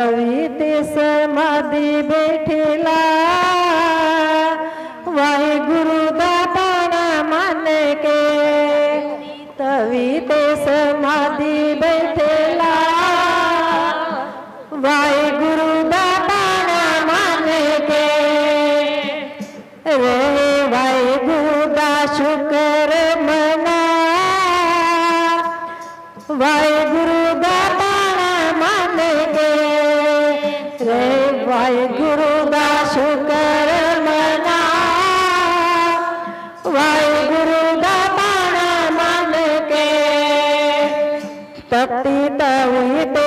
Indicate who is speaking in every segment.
Speaker 1: कविते समाधि बैठेला। वाहे गुरु दाता मन के। कविते समाधि बैठेला। वाहे गुरु दाता मन के। रे वाहे गुरु दा शुक्र। रे वाहेगुरु दा शुक्र मना। वाहेगुरु दा पाना मन के। पति तवी तो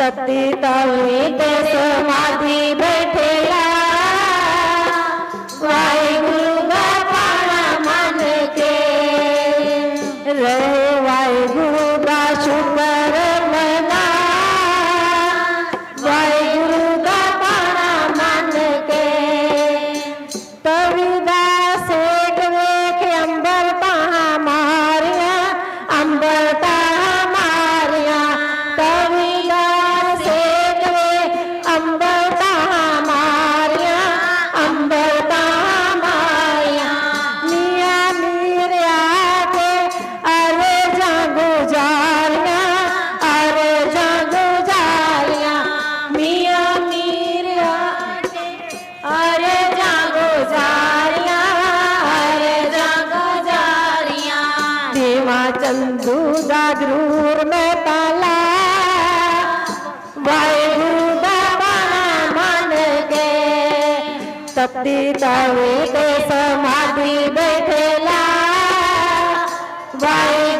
Speaker 1: सत्य तवे तेव्हा चंदूचा द्रूर मेताला वायू बाबा मान गे तप्ती तावे ते समाधी बैठेला. वायू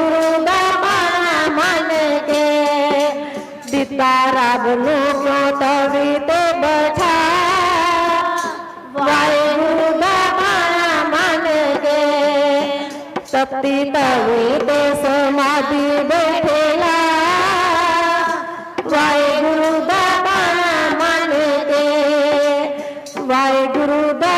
Speaker 1: गुरु मन के सितारा बोलो क्यों तभी तो बैठा गुरु बाबा मन गे शक्ति तभी समाधि बैठेगा वाई गुरु मन के वाई गुरु बाबा